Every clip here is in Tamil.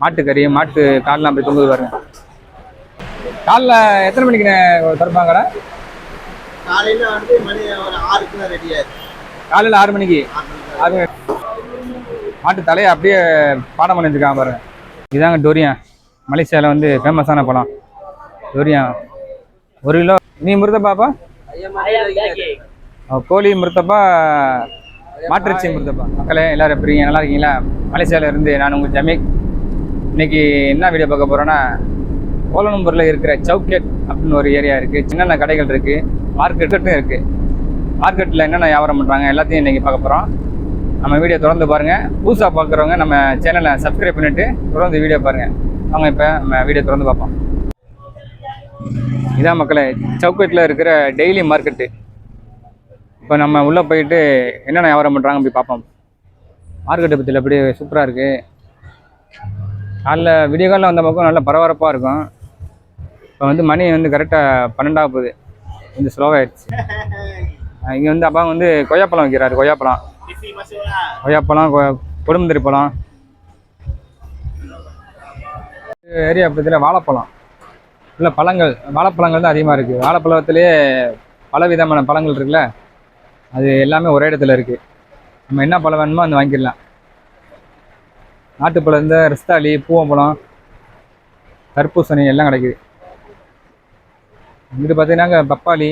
மாட்டுக்கறி மாட்டு கால்லாம் அப்படி தொங்குது பாருங்க. காலைல எத்தனை மணிக்கு திறப்பாங்க கடை காலையில வந்து மணி ஒரு ஆறுக்குள்ள ரெடி ஆயிருக்கு காலையில் ஆறு மணிக்கு? ஆறு அது மாட்டு தலையை அப்படியே பாடம் பண்ணி வச்சிருக்காங்க பாருங்க. இதாங்க டொரியான் மலேசியாவில் வந்து ஃபேமஸான பழம். டொரியான் ஒரு கிலோ. நீ மிருதப்பாப்பா கோழி மிருத்தப்பா மாட்டிறைச்சி மிருத்தப்பா. மக்களே எல்லாரும் எப்படி இருக்கீங்க? நல்லா இருக்கீங்களா? மலேசியாவில் இருந்து நான் உங்கள் ஜமீக். இன்னைக்கு என்ன வீடியோ பார்க்க போகிறோன்னா கோலநம்பூரில் இருக்கிற சவுக்கெட் அப்படின்னு ஒரு ஏரியா இருக்குது சின்ன கடைகள் இருக்குது மார்க்கெட்டும் இருக்குது மார்க்கெட்டில் என்னென்ன வியாபாரம் பண்ணுறாங்க எல்லாத்தையும் இன்றைக்கி பார்க்க போகிறோம் நம்ம வீடியோ தொடர்ந்து பாருங்கள் புதுசாக பார்க்குறவங்க நம்ம சேனலை சப்ஸ்கிரைப் பண்ணிவிட்டு தொடர்ந்து வீடியோ பாருங்கள் அவங்க இப்போ நம்ம வீடியோ தொடர்ந்து பார்ப்போம். இதான் மக்களை சவுக்கெட்டில் இருக்கிற டெய்லி மார்க்கெட்டு இப்போ நம்ம உள்ளே போயிட்டு என்னென்ன வியாபாரம் பண்ணுறாங்க அப்படி பார்ப்போம். மார்க்கெட்டை பற்றியில் எப்படி சூப்பராக இருக்குது காலைல விடிய காலில் வந்த பக்கம் நல்லா பரபரப்பாக இருக்கும். இப்போ வந்து மணி வந்து கரெக்டாக பன்னெண்டாக போகுது. கொஞ்சம் ஸ்லோவாகிடுச்சு இங்கே வந்து அப்பா வந்து கொய்யாப்பழம் வைக்கிறாரு கொய்யாப்பழம். கொய்யாப்பழம் கொ- கொடுமுந்திரி பழம். ஏரியா பக்கத்தில் வாழைப்பழம். இல்லை பழங்கள் வாழைப்பழங்கள் தான் அதிகமாக இருக்குது வாழைப்பழத்துலேயே பல விதமான பழங்கள் இருக்குல்ல அது எல்லாமே ஒரே இடத்துல இருக்குது நம்ம என்ன பழம் வேணுமோ அந்த வாங்கிடலாம். நாட்டுப்பழம் இந்த ரஸ்தாளி பூவம்பழம் தர்பூசணி எல்லாம் கிடைக்குது. இது பார்த்தீங்கன்னாக்க பப்பாளி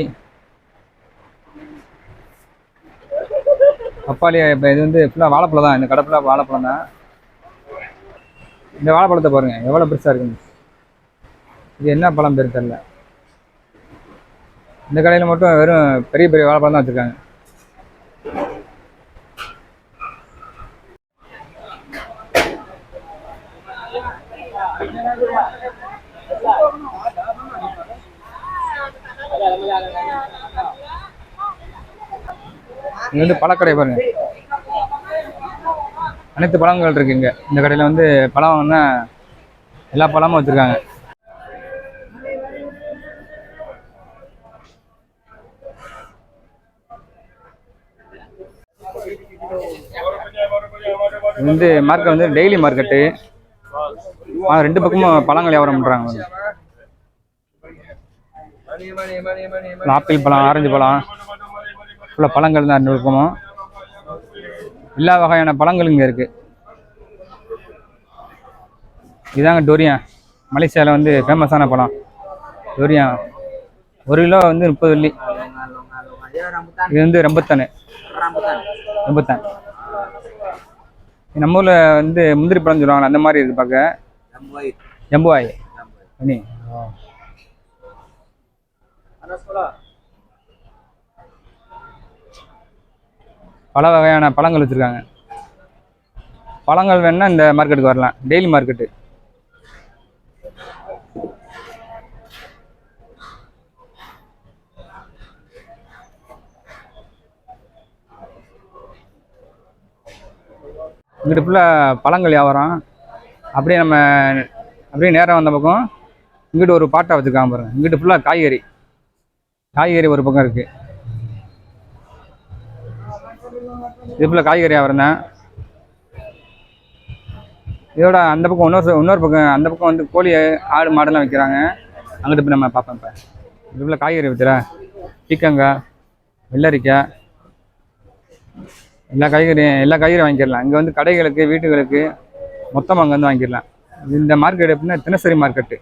பப்பாளி இப்போ இது வந்து ஃபுல்லாக வாழைப்பழம் தான். இந்த கடை ஃபுல்லாக வாழைப்பழம் தான். இந்த வாழைப்பழத்தை பாருங்கள் எவ்வளோ பெருசாக இருக்குங்க இது என்ன பழம் பேர் தெரில இந்த கடையில் மட்டும் வெறும் பெரிய பெரிய வாழைப்பழம் தான் வச்சுருக்காங்க. இது வந்து பழக்கடை பாருங்க. அனைத்து பழங்கள் இருக்கு இங்க. இந்த கடையில வந்து பழம் வாங்கினா எல்லா பழமும் வச்சிருக்காங்க. இது வந்து மார்க்கெட் வந்து டெய்லி மார்க்கெட்டு ரெண்டு பக்கமும் பழங்கள் வியாபாரம் பண்ணுறாங்க ஆப்பிள் பழம் ஆரஞ்சு பழம். ஃபுல்லாக பழங்கள் தான் பக்கமும் எல்லா வகையான பழங்களும் இங்கே இருக்குது இதாங்க டொரியான் மலேசியாவில் வந்து ஃபேமஸான பழம். டொரியான் ஒரு கிலோ வந்து முப்பது வெள்ளி. இது வந்து ரம்பத்தானு. ரம்பத்தான். நம்ம ஊரில் வந்து முந்திரி பழம் சொல்லுவாங்களே அந்த மாதிரி இருக்குது பார்க்க. ஜம்புவாய் பண்ணி பல வகையான பழங்கள் வச்சுருக்காங்க. பழங்கள் வேணால் இந்த மார்க்கெட்டுக்கு வரலாம். டெய்லி மார்க்கெட்டு இங்கிட்டு ஃபுல்லாக பழங்கள் வியாபாரம். அப்படியே நம்ம அப்படியே நேராக வந்த பக்கம் இங்கிட்டு ஒரு பாட்டை வச்சுருக்காங்க பாருங்க. இங்கிட்டு ஃபுல்லாக காய்கறி. காய்கறி ஒரு பக்கம் இருக்குது இது ஃபுல்லாக காய்கறி வியாபாரம் தான் இதோட அந்த பக்கம் இன்னொரு இன்னொரு பக்கம் அந்த பக்கம் வந்து கோழி ஆடு மாடெல்லாம் வைக்கிறாங்க. அங்கிட்டு போய் நம்ம பார்ப்போம் இப்போ. இது ஃபுல்லாக காய்கறி விற்கிற பீக்கங்காய் வெள்ளரிக்காய் எல்லா காய்கறியும் எல்லா காய்கறியும் வாங்கிடலாம். இங்கே வந்து கடைகளுக்கு வீட்டுகளுக்கு மொத்தமாக அங்கே வந்து வாங்கிடலாம். இந்த மார்க்கெட் எப்படின்னா தினசரி மார்க்கெட்டு.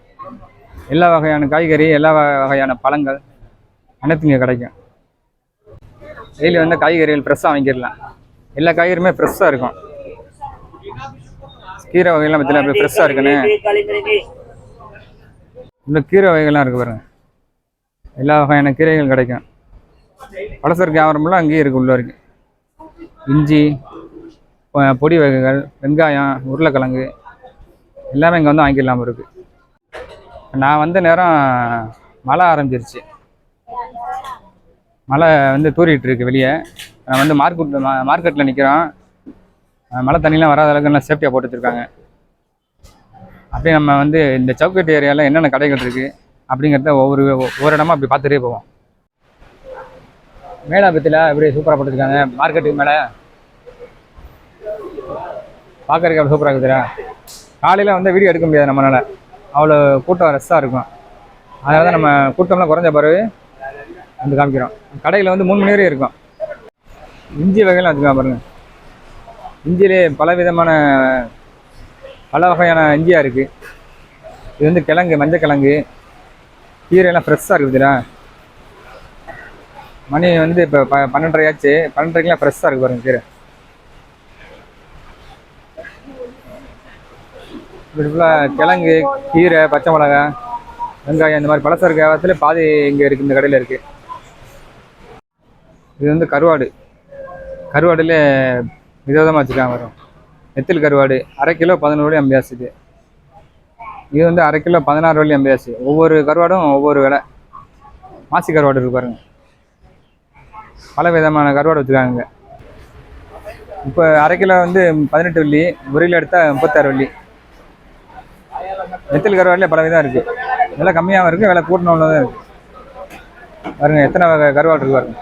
எல்லா வகையான காய்கறி எல்லா வகையான பழங்கள் அனைத்தும் இங்கே கிடைக்கும். டெய்லி வந்து காய்கறிகள் ஃப்ரெஷ்ஷாக வாங்கிடலாம். எல்லா காய்கறியுமே ஃப்ரெஷ்ஷாக இருக்கும். கீரை வகைகள்லாம் பார்த்தீங்கன்னா அப்படி ஃப்ரெஷ்ஷாக இருக்குன்னு. இந்த கீரை வகைகள்லாம் இருக்குது பாருங்க. எல்லா வகையான கீரைகள் கிடைக்கும். பலசரக்கு வியாபாரம்லாம் அங்கேயே இருக்குது உள்ள வரைக்கும். இஞ்சி பொடி வகைகள் வெங்காயம் உருளைக்கிழங்கு எல்லாமே இங்கே வந்து வாங்கிடலாம் இருக்குது நான் வந்த நேரம் மழை ஆரம்பிச்சிருச்சு. மழை வந்து தூறிட்டு இருக்கு வெளியே. நான் வந்து மார்க்கெட் மார்க்கெட்டில் நிற்கிறோம் மழை தண்ணிலாம் வராத அளவுக்கு நல்லா சேஃப்டியாக போட்டு வச்சுருக்காங்க. அப்படியே நம்ம வந்து இந்த சவுக்கட்டு ஏரியாவில் என்னென்ன கடைகள் இருக்குது அப்படிங்கிறத ஒவ்வொரு ஒவ்வொரு இடமா அப்படி பார்த்துட்டே போவோம். மேலாபத்தில் இப்படி சூப்பராக போட்டுருக்காங்க. மார்க்கெட்டுக்கு மேலே. பார்க்கறதுக்கு அப்படி சூப்பராக இருக்குதுடா காலையில் வந்து வீடியோ எடுக்க முடியாது நம்மளால். அவ்வளோ கூட்டம் ரஷ்ஷாக இருக்கும். அதனால தான் நம்ம கூட்டம்லாம் குறைஞ்ச பிறகு வந்து காமிக்கிறோம். கடையில் வந்து மூணு மணி வரையும் இருக்கும். இஞ்சி வகையெல்லாம் வச்சுக்கலாம் பாருங்கள் இஞ்சிலே பல விதமான பல வகையான இஞ்சியாக இருக்குது இது வந்து கிழங்கு மஞ்சள் கிழங்கு. கீரையெல்லாம் ஃப்ரெஷ்ஷாக இருக்குதுடா மணி வந்து இப்போ ப பன்னெண்டரை ஆச்சு. பன்னெண்டரைக்கெலாம் ஃப்ரெஷ்ஷாக இருக்குது பாருங்கள் கீரை. இப்படி ஃபுல்லாக கிழங்கு கீரை பச்சை மிளகா வெங்காயம் இந்த மாதிரி பலசரக்கு வியாபாரத்தில் பாதி இங்கே இருக்குது இந்த கடையில் இருக்குது இது வந்து கருவாடு. கருவாடுல விதவிதமாக வச்சுருக்காங்க வரும் நெத்தில் கருவாடு அரை கிலோ பதினோரு வழி அம்பியாசி இது. இது வந்து அரை கிலோ பதினாறு வழி அம்பியாசி. ஒவ்வொரு கருவாடும் ஒவ்வொரு விலை. மாசி கருவாடு இருக்கு பாருங்க. பல விதமான கருவாடு வச்சுருக்காங்க. இப்போ அரை கிலோ வந்து பதினெட்டு வெள்ளி ஒரு கிலோ எடுத்தால் முப்பத்தாறு வெள்ளி. நெத்தில் கருவாடில் பல விதம் இருக்குது விலை கம்மியாகவும் இருக்குது விலை கூட்டின தான் இருக்குது பாருங்கள் எத்தனை வகை கருவாடு இருக்கு பாருங்க.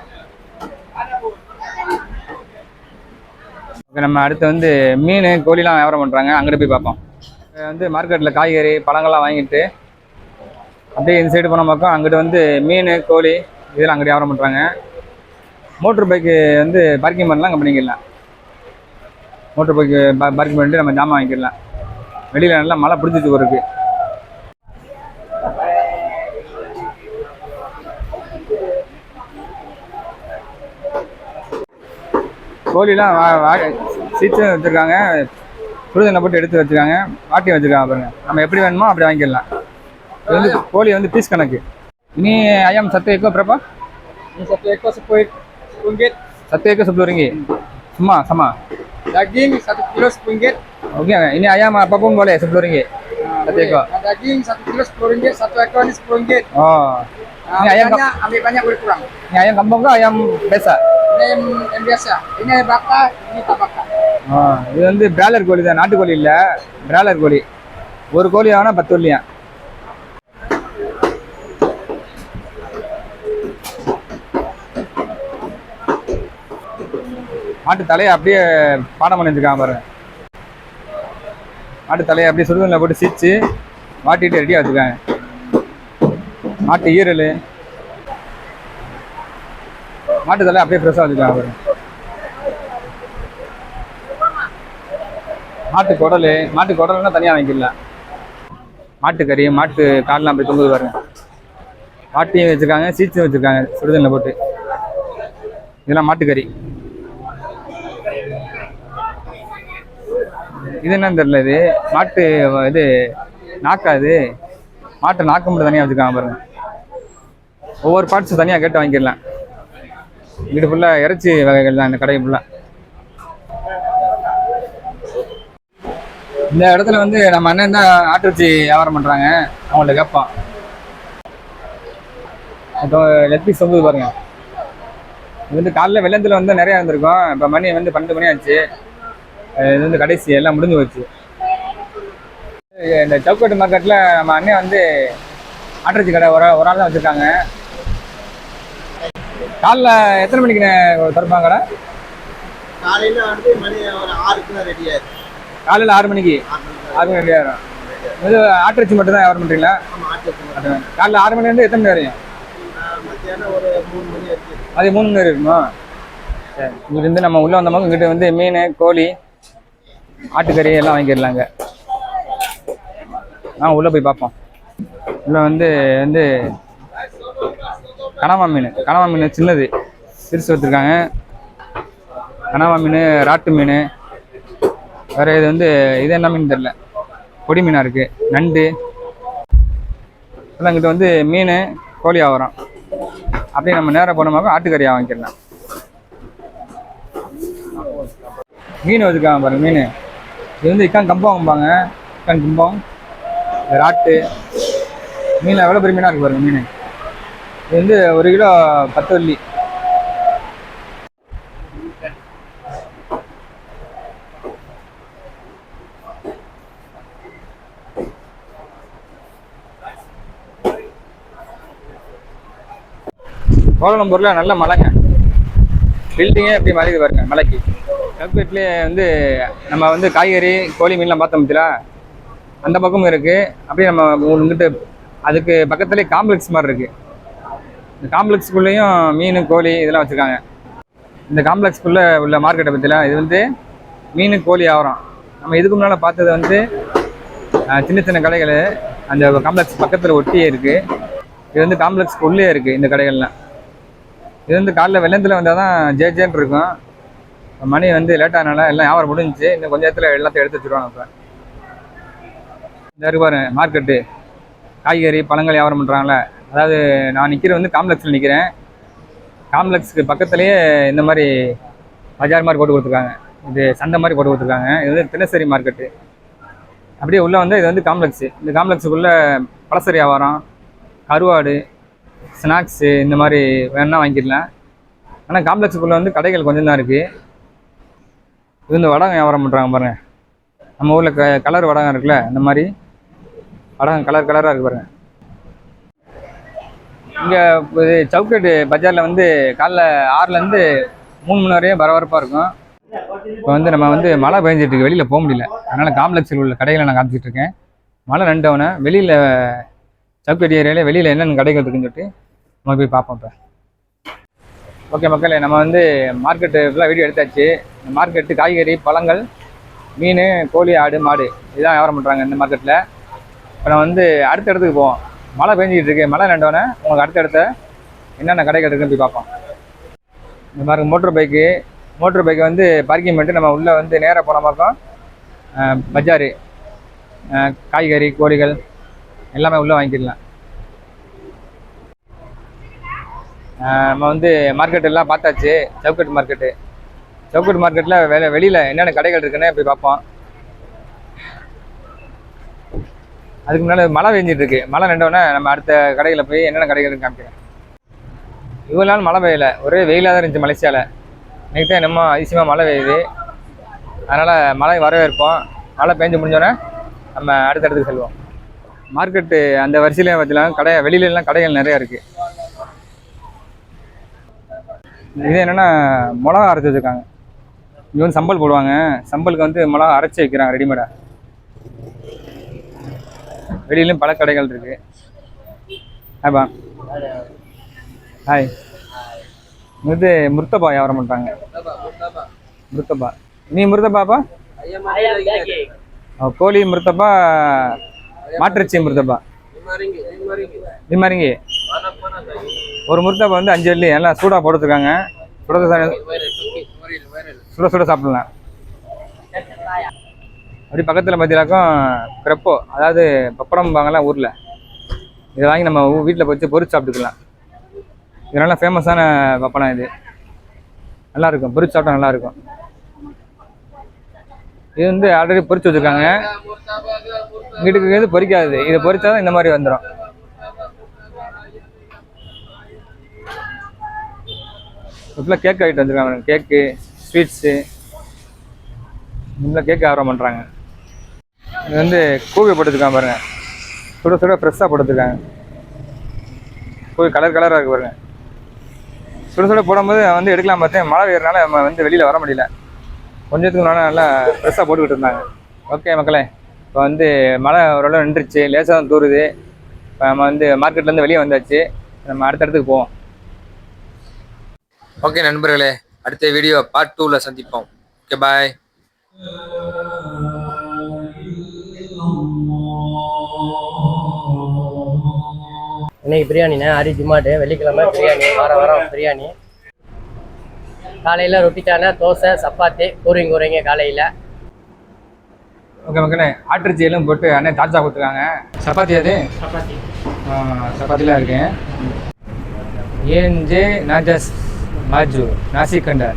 இப்போ நம்ம அடுத்து வந்து மீன் கோழிலாம் வியாபாரம் பண்ணுறாங்க அங்கிட்டு போய் பார்ப்போம். வந்து மார்க்கெட்டில் காய்கறி பழங்கள்லாம் வாங்கிட்டு அப்படியே இந்த சைடு போன பக்கம் அங்கிட்டு வந்து மீன் கோழி இதெல்லாம் அங்கிட்டு வியாபாரம் பண்ணுறாங்க மோட்ரு பைக்கு வந்து பார்க்கிங் பண்ணலாம் அங்கே பண்ணிக்கலாம். மோட்ரு பைக்கு பார்க்கிங் பண்ணிட்டு நம்ம ஜாமான் வாங்கிக்கலாம். வெளியில் நல்லா மழை பிடிச்சிட்டு இருக்குது கோழிலாம் சீச்சும் வச்சுருக்காங்க. சுடுதண்ணை போட்டு எடுத்து வச்சுருக்காங்க. வாட்டியும் வச்சுருக்காங்க பாருங்க. நம்ம எப்படி வேணுமோ அப்படி வாங்கிக்கலாம் இது வந்து கோழி வந்து பீஸ் கணக்கு. இனி ஐயம் சத்து எக்கோ satu ekor sepuluh ringgit. சத்து எக்கோ sepuluh ringgit semua sama Daging satu kilo sepuluh ringgit. oke ini ayam boleh sepuluh ringgit satu daging satu kilo sepuluh ringgit. Satu ekor ini sepuluh ringgit. oh Nah, Ini ayam banyak, ambil banyak boleh kurang. ini ayam kampung ke ayam biasa Ini yang, yang biasa. Ini yang bakar, ini tak bakar. ஆ, இது வந்து பிராய்லர் கோழி தான் நாட்டுக்கோழி இல்லை பிராய்லர் கோழி ஒரு கோழி ஆனால் பத்து வெள்ளியா மாட்டு தலையை அப்படியே பாடம் பண்ணி வச்சிருக்காங்க பாருங்க மாட்டு தலையை அப்படியே சுடுதண்ணில் போட்டு சீச்சு மாட்டிட்டு ரெடியாக வச்சுருக்காங்க. மாட்டு ஈரல். மாட்டு தலை அப்படியே ஃப்ரெஷ்ஷாக வச்சுருக்காங்க அவர் மாட்டு குடல் மாட்டு குடல்னா தனியாக வாங்கிக்கலாம் மாட்டுக்கறி மாட்டு கால்லாம் அப்படி தொங்குது பாருங்க. மாட்டையும் வச்சுருக்காங்க சீச்சும் வச்சுருக்காங்க சுடுதண்ணில் போட்டு. இதெல்லாம் மாட்டுக்கறி இது என்னன்னு தெரியல இது மாட்டு இது நாக்காது மாட்டை மாட்டு நாக்கு மட்டும் தனியாக வச்சுருக்காங்க பாருங்க. ஒவ்வொரு பார்ட்ஸும் தனியாக கேட்டு வாங்கிடலாம். வீடு ஃபுல்லாக இறைச்சி வகைகள் தான் இந்த கடை ஃபுல்லாக இந்த இடத்துல வந்து நம்ம அண்ணன் தான் ஆட்டுச்சி வியாபாரம் பண்ணுறாங்க அவங்கள்ட்ட கேட்போம் இப்போ லெக் பீஸ் வந்து பாருங்க. இது வந்து காலைல வெள்ளத்தில் வந்து நிறையா இருந்திருக்கும். இப்போ மணி வந்து பன்னெண்டு மணி ஆச்சு. இது வந்து கடைசி எல்லாம் முடிஞ்சு போச்சு. இந்த சவுக்கட்டு மார்க்கெட்டில் நம்ம அண்ணன் வந்து ஆட்டுச்சி கடை ஒரு ஒரு ஆள் தான் வச்சுருக்காங்க. காலைல எத்தனை மணிக்கு திறப்பாங்க கடை? காலையில வந்து மணி ஒரு ஆறுக்குள்ள ரெடி ஆயிடும் காலையில் ஆறு மணிக்கு? ஆறு மணி ரெடி ஆயிரும். இது ஆட்டுச்சி மட்டும் தான் வியாபாரம் பண்ணுறீங்களா காலைல ஆறு மணிலேருந்து எத்தனை மணி வரையும்? அது மூணு மணி இருக்குமா சரி. இங்கிருந்து நம்ம உள்ளே வந்தோமோ இங்கிட்ட வந்து மீன் கோழி ஆட்டுக்கறி எல்லாம் வாங்கிடலாங்க. ஆ உள்ளே போய் பார்ப்போம். உள்ளே வந்து வந்து கனவா மீன் கனவா மீன் சின்னது. சிறுசு வச்சுருக்காங்க. கனவா மீன் ராட்டு மீன். வேறு இது வந்து இது என்ன மீன் தெரில பொடி மீனாக இருக்குது நண்டு. அங்கிட்ட வந்து மீன் கோழி ஆவரம் அப்படியே நம்ம நேராக போனோமாக்க ஆட்டுக்கறியாக வாங்கிக்கலாம் மீன் வச்சுருக்காங்க பாருங்கள் மீன். இது வந்து இக்கான் கம்பம்பாங்க இக்கான் கும்பம் ராட்டு. மீன் எவ்வளோ பெரிய மீனாக இருக்கு பாருங்க மீன். இது வந்து ஒரு கிலோ பத்து வள்ளி. கோலம்பூரில் நல்ல மழைங்க பில்டிங்கே எப்படி மறையுது பாருங்க மலைக்கு. கல்பேட்லேயே வந்து நம்ம வந்து காய்கறி கோழி மீன்லாம் பார்த்தோம் பத்தியா அந்த பக்கமும் இருக்குது அப்படியே நம்ம உங்ககிட்ட அதுக்கு பக்கத்துலேயே காம்ப்ளெக்ஸ் மாதிரி இருக்குது இந்த காம்ப்ளெக்ஸ்குள்ளேயும் மீன் கோழி இதெல்லாம் வச்சுருக்காங்க. இந்த காம்ப்ளெக்ஸ்குள்ளே உள்ள மார்க்கெட்டை பற்றிலாம் இது வந்து மீன் கோழி ஆவரம். நம்ம இதுக்கு முன்னால் பார்த்தது வந்து சின்ன சின்ன கடைகள். அந்த காம்ப்ளெக்ஸ் பக்கத்தில் ஒட்டியே இருக்குது இது வந்து காம்ப்ளெக்ஸ்க்கு உள்ளே இருக்குது இந்த கடைகள்லாம். இது வந்து காலைல வெள்ளத்தில் வந்தால் தான் ஜே ஜேன்னு இருக்கும். மணி வந்து லேட் ஆனால எல்லாம் வியாபாரம் முடிஞ்சுச்சு. இன்னும் கொஞ்ச நேரத்தில் எல்லாத்தையும் எடுத்து வச்சுருவாங்க இப்போ. இந்த இருக்கு மார்க்கெட்டு காய்கறி பழங்கள் வியாபாரம் பண்ணுறாங்களே அதாவது நான் நிற்கிறது வந்து காம்ப்ளெக்ஸில் நிற்கிறேன் காம்ப்ளெக்ஸுக்கு பக்கத்துலேயே இந்த மாதிரி பஜார் மாதிரி போட்டு கொடுத்துருக்காங்க. இது சந்தை மாதிரி போட்டு கொடுத்துருக்காங்க. இது வந்து தினசரி மார்க்கெட்டு அப்படியே உள்ளே வந்து இது வந்து காம்ப்ளெக்ஸு. இந்த காம்ப்ளெக்ஸுக்குள்ளே பலசரி வியாபாரம் கருவாடு ஸ்நாக்ஸு இந்த மாதிரி வேணால் வாங்கிடலாம். ஆனால் காம்ப்ளெக்ஸுக்குள்ளே வந்து கடைகள் கொஞ்சம் தான் இருக்குது இது இந்த வடகம் வியாபாரம் பண்ணுறாங்க பாருங்கள் நம்ம ஊரில் க கலர் வடகம் இருக்குல்ல இந்த மாதிரி. வடகம் கலர் கலராக இருக்குது பாருங்க. இங்கே இது சவுக்கேட்டு பஜாரில் வந்து காலைல ஆறுலேருந்து மூணு மணி வரையும் பரபரப்பாக இருக்கும். இப்போ வந்து நம்ம வந்து மழை பெஞ்சிட்ருக்கு வெளியில் போக முடியல. அதனால் காம்ப்ளெக்ஸில் உள்ள கடைகளை நான் காமிச்சிட்ருக்கேன் மழை மழை ரெண்டவனை வெளியில் சவுக்கேட் ஏரியாவில் வெளியில் என்னென்ன கடைகள் இருக்குன்னு சொல்லிட்டு நம்ம போய் பார்ப்போம் இப்போ. ஓகே மக்களே நம்ம வந்து மார்க்கெட்டு ஃபுல்லாக வீடியோ எடுத்தாச்சு. இந்த மார்க்கெட்டு காய்கறி பழங்கள் மீன் கோழி ஆடு மாடு இதுதான் வியாபாரம் பண்ணுறாங்க இந்த மார்க்கெட்டில் இப்போ நம்ம வந்து அடுத்த இடத்துக்கு போவோம். மழை பெஞ்சிக்கிட்டு இருக்கு. மழை ரெண்டோடனே உங்களுக்கு அடுத்த இடத்த என்னென்ன கடைகள் இருக்குன்னு போய் பார்ப்போம். இந்த மாதிரி மோட்டர் பைக்கு மோட்டர் பைக்கை வந்து பார்க்கிங் பண்ணிட்டு நம்ம உள்ளே வந்து நேராக போன பக்கம் பஜாரு காய்கறி கோழிகள் எல்லாமே உள்ளே வாங்கிடலாம் நம்ம வந்து மார்க்கெட் எல்லாம் பார்த்தாச்சு. சவுக்கட் மார்க்கெட்டு சவுக்கட் மார்க்கெட்டில் வெளி வெளியில் என்னென்ன கடைகள் இருக்குன்னு போய் பார்ப்போம். அதுக்கு முன்னால் மழை பெஞ்சிட்டு இருக்கு. மழை நின்றோடனே நம்ம அடுத்த கடையில் போய் என்னென்ன கடைகள் காமிக்கிறேன். இவ்வளோ நாள் மழை பெய்யல. ஒரே வெயிலாக தான் இருந்துச்சு மலேசியாவில் இன்றைக்கி தான் என்னமோ அதிசயமாக மழை பெய்யுது. அதனால் மழை வரவேற்போம். மழை பெஞ்சு முடிஞ்சோடனே நம்ம அடுத்த இடத்துக்கு செல்வோம். மார்க்கெட்டு அந்த வரிசையிலேயே பார்த்தீங்கன்னா கடை வெளியிலலாம் கடைகள் நிறையா இருக்குது இது என்னென்னா மிளகா அரைச்சி வச்சுருக்காங்க. இங்கே வந்து சம்பல் போடுவாங்க. சம்பலுக்கு வந்து மிளகா அரைச்சி வைக்கிறாங்க ரெடிமேடாக வெளியிலும் பல கடைகள் இருக்கு. ஹாய்பா ஹாய் இது முர்த்தபா வியாபாரம் பண்ணுறாங்க முர்த்தபா நீ முர்த்தபாப்பா கோழி முர்த்தபா மாட்டிறைச்சி முர்த்தபா இது மாதிரிங்க ஒரு முர்த்தபா வந்து அஞ்சு வெள்ளி எல்லாம் சூடாக போட்டுருக்காங்க சுட சுட சுட சுட சாப்பிடலாம். அப்படி பக்கத்தில் பார்த்தீங்கன்னாக்கும் கிரப்போ அதாவது பப்படம் வாங்கலாம் ஊரில். இதை வாங்கி நம்ம வீட்டில் வச்சு பொறிச்சு சாப்பிட்டுக்கலாம். இது நல்லா ஃபேமஸான பப்படம் இது. நல்லாயிருக்கும். பொறிச்சு சாப்பிட்டா நல்லா இருக்கும் இது வந்து ஆல்ரெடி பொறிச்சு வச்சுருக்காங்க. வீட்டுக்கு எது பொரிக்காது. இதை பொறிச்சா தான் இந்த மாதிரி வந்துடும் ஃபுல்லாக கேக் ஐட்டம் வச்சுருக்காங்க கேக்கு ஸ்வீட்ஸு இதில் கேக் ஆர்வம் பண்ணுறாங்க இது வந்து கூவி போட்டுருக்காங்க பாருங்கள் சுட சுட ஃப்ரெஷ்ஷாக போட்டுருக்காங்க. கூவி கலர் கலராக இருக்குது பாருங்கள் சுட சுட போடும்போது வந்து எடுக்கலாம் பார்த்தேன் மழை பெய்யறனால நம்ம வந்து வெளியில் வர முடியல. கொஞ்சத்துக்கு முன்னாடி நல்லா ஃப்ரெஷ்ஷாக போட்டுக்கிட்டு இருந்தாங்க. ஓகே மக்களே. இப்போ வந்து மழை ஓரளவு நின்றுச்சு லேசாக தான் தூருது. இப்போ நம்ம வந்து மார்க்கெட்லேருந்து வெளியே வந்தாச்சு. நம்ம அடுத்த இடத்துக்கு போவோம். ஓகே நண்பர்களே அடுத்த வீடியோ பார்ட் டூவில் சந்திப்போம். ஓகே பாய் இன்னைக்கு பிரியாணிண்ணே ஹரி ஜுமாட்டு வெள்ளிக்கிழமை பிரியாணி வாரம் வாரம் பிரியாணி. காலையில் ரொட்டி தோசை சப்பாத்தி கூரிங் கூரைங்க காலையில். ஓகே மக்களே ஆட்டுச்சி எல்லாம் போட்டு அண்ணன் தாஜா கொடுத்துருக்காங்க. சப்பாத்தி அது? சப்பாத்தி. சப்பாத்திலாம் இருக்கேன் ஜே நாஜஸ். માજુર નાસિક ખંડાર